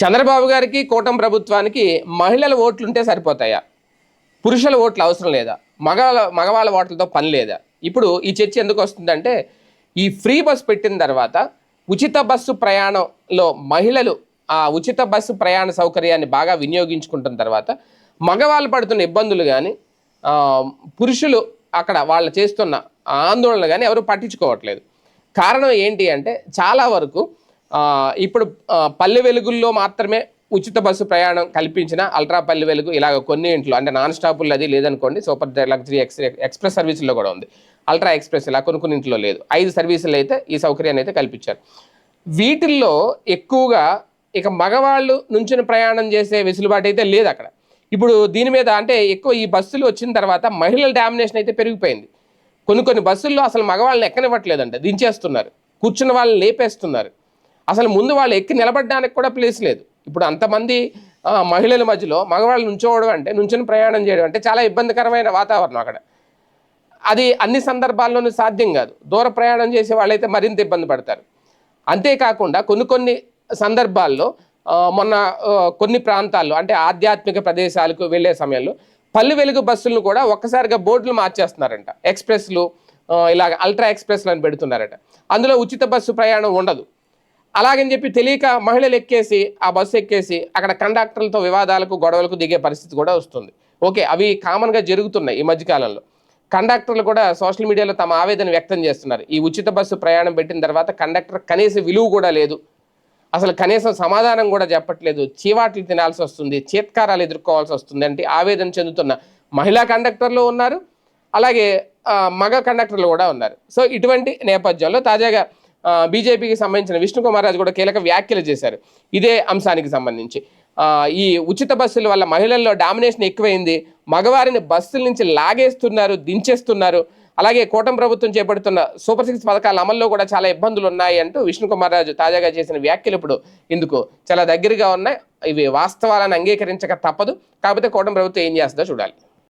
చంద్రబాబు గారికి కూటమి ప్రభుత్వానికి మహిళల ఓట్లుంటే సరిపోతాయా? పురుషుల ఓట్లు అవసరం లేదా? మగవాళ్ళ మగవాళ్ళ ఓట్లతో పని లేదా? ఇప్పుడు ఈ చర్చ ఎందుకు వస్తుందంటే ఈ ఫ్రీ బస్ పెట్టిన తర్వాత ఉచిత బస్సు ప్రయాణంలో మహిళలు ఆ ఉచిత బస్సు ప్రయాణ సౌకర్యాన్ని బాగా వినియోగించుకుంటున్న తర్వాత మగవాళ్ళు పడుతున్న ఇబ్బందులు కానీ పురుషులు అక్కడ వాళ్ళు చేస్తున్న ఆందోళనలు కానీ ఎవరు పట్టించుకోవట్లేదు. కారణం ఏంటి అంటే చాలా వరకు ఇప్పుడు పల్లె వెలుగుల్లో మాత్రమే ఉచిత బస్సు ప్రయాణం కల్పించిన అల్ట్రా పల్లె వెలుగు ఇలాగ కొన్ని ఇంట్లో అంటే నాన్ స్టాపుల్లో అది లేదనుకోండి సూపర్ లగ్జరీ ఎక్స్ ఎక్స్ప్రెస్ సర్వీసుల్లో కూడా ఉంది. అల్ట్రా ఎక్స్ప్రెస్ ఇలా కొన్ని కొన్ని ఇంట్లో లేదు. ఐదు సర్వీసులు అయితే ఈ సౌకర్యాన్ని అయితే కల్పించారు. వీటిల్లో ఎక్కువగా ఇక మగవాళ్ళు నుంచిన ప్రయాణం చేసే వెసులుబాటు అయితే లేదు అక్కడ. ఇప్పుడు దీని మీద అంటే ఎక్కువ ఈ బస్సులు వచ్చిన తర్వాత మహిళల డామినేషన్ అయితే పెరిగిపోయింది. కొన్ని కొన్ని బస్సుల్లో అసలు మగవాళ్ళని ఎక్కనివ్వట్లేదంట. దించేస్తున్నారు. కూర్చున్న వాళ్ళని లేపేస్తున్నారు. అసలు ముందు వాళ్ళు ఎక్కి నిలబడడానికి కూడా ప్లేస్ లేదు. ఇప్పుడు అంతమంది మహిళల మధ్యలో మగవాళ్ళు నుంచోవడం అంటే నుంచుని ప్రయాణం చేయడం అంటే చాలా ఇబ్బందికరమైన వాతావరణం అక్కడ. అది అన్ని సందర్భాల్లోనూ సాధ్యం కాదు. దూర ప్రయాణం చేసే వాళ్ళైతే మరింత ఇబ్బంది పడతారు. అంతేకాకుండా కొన్ని కొన్ని సందర్భాల్లో మొన్న కొన్ని ప్రాంతాల్లో అంటే ఆధ్యాత్మిక ప్రదేశాలకు వెళ్ళే సమయంలో పల్లె వెలుగు బస్సులను కూడా ఒక్కసారిగా బోర్డులు మార్చేస్తున్నారంట. ఎక్స్ప్రెస్లు ఇలాగ అల్ట్రా ఎక్స్ప్రెస్లు అని పెడుతున్నారట. అందులో ఉచిత బస్సు ప్రయాణం ఉండదు. అలాగని చెప్పి తెలియక మహిళలు ఎక్కేసి ఆ బస్సు ఎక్కేసి అక్కడ కండక్టర్లతో వివాదాలకు గొడవలకు దిగే పరిస్థితి కూడా వస్తుంది. ఓకే అవి కామన్గా జరుగుతున్నాయి ఈ మధ్యకాలంలో. కండక్టర్లు కూడా సోషల్ మీడియాలో తమ ఆవేదన వ్యక్తం చేస్తున్నారు. ఈ ఉచిత బస్సు ప్రయాణం పెట్టిన తర్వాత కండక్టర్ కనీస విలువ కూడా లేదు. అసలు కనీసం సమాధానం కూడా చెప్పట్లేదు. చీవాట్లు తినాల్సి వస్తుంది చీత్కారాలు ఎదుర్కోవాల్సి వస్తుంది అంటే ఆవేదన చెందుతున్న మహిళా కండక్టర్లు ఉన్నారు. అలాగే మగ కండక్టర్లు కూడా ఉన్నారు. సో ఇటువంటి నేపథ్యంలో తాజాగా బీజేపీకి సంబంధించిన విష్ణుకుమార్ రాజు కూడా కీలక వ్యాఖ్యలు చేశారు. ఇదే అంశానికి సంబంధించి. ఈ ఉచిత బస్సుల వల్ల మహిళల్లో డామినేషన్ ఎక్కువైంది. మగవారిని బస్సుల నుంచి లాగేస్తున్నారు దించేస్తున్నారు. అలాగే కూటమి ప్రభుత్వం చేపడుతున్న సూపర్ సిక్స్ పథకాల అమల్లో కూడా చాలా ఇబ్బందులు ఉన్నాయి అంటూ విష్ణుకుమార్ రాజు తాజాగా చేసిన వ్యాఖ్యలు ఇప్పుడు ఇందుకు చాలా దగ్గరగా ఉన్నాయి. ఇవి వాస్తవాలను అంగీకరించక తప్పదు. కాకపోతే కూటమి ప్రభుత్వం ఏం చేస్తుందో చూడాలి.